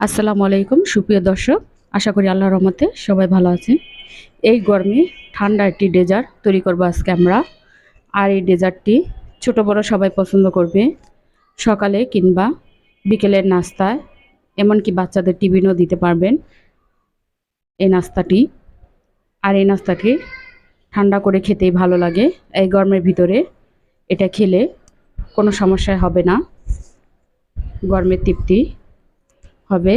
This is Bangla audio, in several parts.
আসসালামু আলাইকুম, সুপ্রিয় দর্শক। আশা করি আল্লাহর রহমতে সবাই ভালো আছেন। এই গরমে ঠান্ডা একটি ডেজার্ট তৈরি করব আজকে আমরা। আর এই ডেজার্টটি ছোট বড় সবাই পছন্দ করবে। সকালে কিংবা বিকেলের নাস্তায়, এমনকি বাচ্চাদের টিফিনও দিতে পারবেন এই নাস্তাটি। আর এই নাস্তাটি ঠান্ডা করে খেতেই ভালো লাগে। এই গরমের ভিতরে এটা খেলে কোনো সমস্যায় হবে না। গরমের তৃপ্তি। হবে।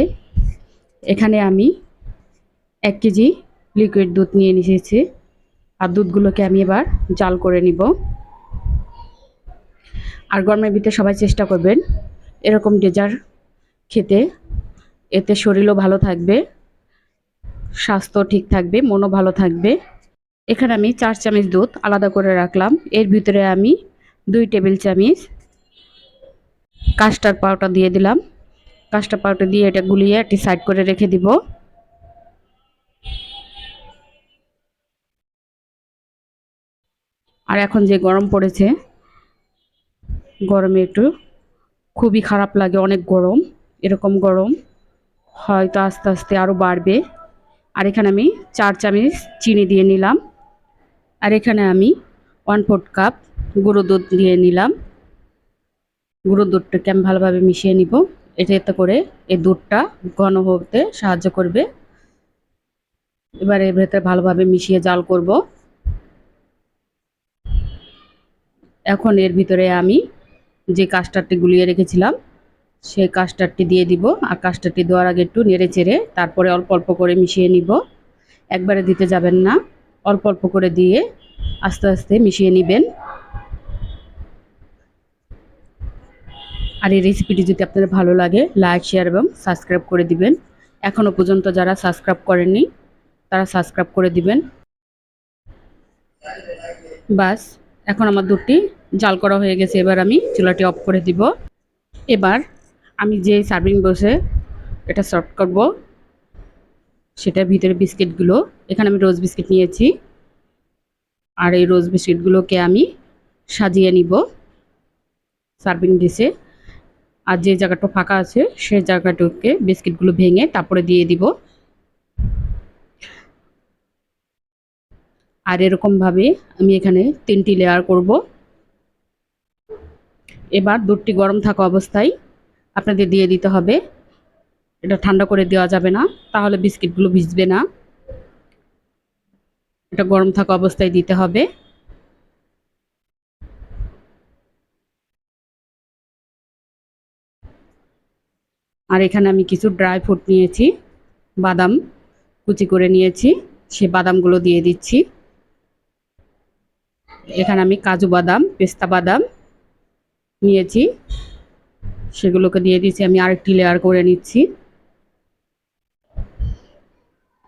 এখানে আমি এক কেজি লিকুইড দুধ নিয়ে নিয়েছি আর দুধগুলোকে আমি এবার জাল করে নিব। আর গরমের ভিতরে সবাই চেষ্টা করবেন এরকম ডেজার্ট খেতে। এতে শরীরও ভালো থাকবে, স্বাস্থ্য ঠিক থাকবে, মনও ভালো থাকবে। এখানে আমি চার চামচ দুধ আলাদা করে রাখলাম। এর ভিতরে আমি দুই টেবিল চামচ কাস্টার্ড পাউডার দিয়ে দিলাম। কাস্টার্ড পাউডার দিয়ে এটা গুলিয়ে একটি সাইড করে রেখে দিব। আর এখন যে গরম পড়েছে, গরমে একটু খুবই খারাপ লাগে, অনেক গরম, এরকম গরম হয়তো আস্তে আস্তে আরও বাড়বে। আর এখানে আমি চার চামচ চিনি দিয়ে নিলাম। আর এখানে আমি ওয়ান ফোর্থ কাপ গুঁড়ো দুধ দিয়ে নিলাম। গুঁড়ো দুধটাকে আমি ভালোভাবে মিশিয়ে নিব। এটা এতে করে এই দুধটা ঘন হতে সাহায্য করবে। এবারে এর ভেতরে ভালোভাবে মিশিয়ে জাল করব। এখন এর ভিতরে আমি যে কাস্টারটি গুলিয়ে রেখেছিলাম, সেই কাস্টারটি দিয়ে দিব আর কাস্টারটি দেওয়ার আগে একটু নেড়ে চেড়ে তারপরে অল্প অল্প করে মিশিয়ে নিব। একবারে দিতে যাবেন না, অল্প অল্প করে দিয়ে আস্তে আস্তে মিশিয়ে নেবেন। আর এই রেসিপিটি যদি আপনাদের ভালো লাগে লাইক শেয়ার এবং সাবস্ক্রাইব করে দিবেন। এখনও পর্যন্ত যারা সাবস্ক্রাইব করেননি, তারা সাবস্ক্রাইব করে দিবেন। বাস, এখন আমার দুধটি জাল করা হয়ে গেছে। এবার আমি চুলাটি অফ করে দিব। এবার আমি যে সার্ভিং বসে এটা সার্ভ করব, সেটার ভিতরে বিস্কিটগুলো। এখানে আমি রোজ বিস্কিট নিয়েছি। আর এই রোজ বিস্কিটগুলোকে আমি সাজিয়ে নিব। সার্ভিং ডিশে আর যে জায়গাটা ফাঁকা আছে, সে জায়গাটাকে বিস্কিটগুলো ভেঙে তারপরে দিয়ে দিব। আর এরকমভাবে আমি এখানে তিনটি লেয়ার করব। এবার দুধটি গরম থাকা অবস্থায় আপনাদের দিয়ে দিতে হবে। এটা ঠান্ডা করে দেওয়া যাবে না, তাহলে বিস্কিটগুলো ভিজবে না। এটা গরম থাকা অবস্থায় দিতে হবে। আর এখানে আমি কিছু ড্রাই ফ্রুট নিয়েছি, বাদাম কুচি করে নিয়েছি, সে বাদামগুলো দিয়ে দিচ্ছি। এখানে আমি কাজু বাদাম, পেস্তা বাদাম নিয়েছি, সেগুলোকে দিয়ে দিচ্ছি আমি আরেকটি লেয়ার করে নিচ্ছি।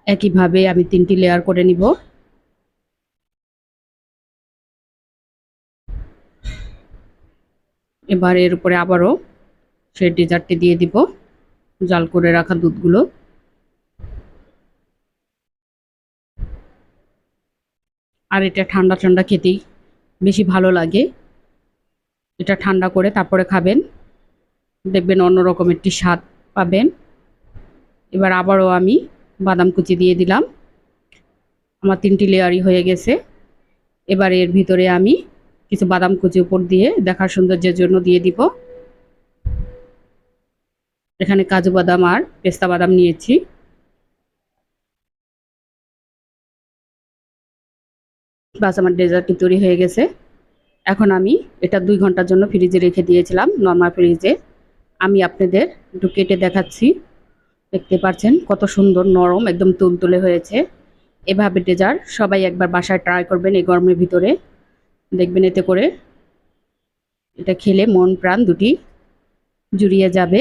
একইভাবে আমি তিনটি লেয়ার করে নিব। এবার এর উপরে আবারও সেই ডেজার্টটি দিয়ে দিব। জাল করে রাখা দুধগুলো। আর এটা ঠান্ডা ঠান্ডা খেতেই বেশি ভালো লাগে। এটা ঠান্ডা করে তারপরে খাবেন। দেখবেন অন্যরকম একটি স্বাদ পাবেন। এবার আবারও আমি বাদাম কুচি দিয়ে দিলাম। আমার তিনটি লেয়ারই হয়ে গেছে। এবার এর ভিতরে আমি কিছু বাদাম কুচি উপর দিয়ে দেখার সৌন্দর্যের জন্য দিয়ে দিব। এখানে কাজু বাদাম আর পেস্তা বাদাম নিয়েছি। বাস আমার ডেজার্টটি তৈরি হয়ে গেছে। এখন আমি এটা দুই ঘণ্টার জন্য ফ্রিজে রেখে দিয়েছিলাম, নর্মাল ফ্রিজে। আমি আপনাদের একটু কেটে দেখাচ্ছি। দেখতে পাচ্ছেন কত সুন্দর, নরম, একদম তুলতুলে হয়েছে। এভাবে ডেজার্ট সবাই একবার বাসায় ট্রাই করবেন এই গরমের ভিতরে। দেখবেন এতে করে এটা খেলে মন প্রাণ দুটি জুড়িয়ে যাবে।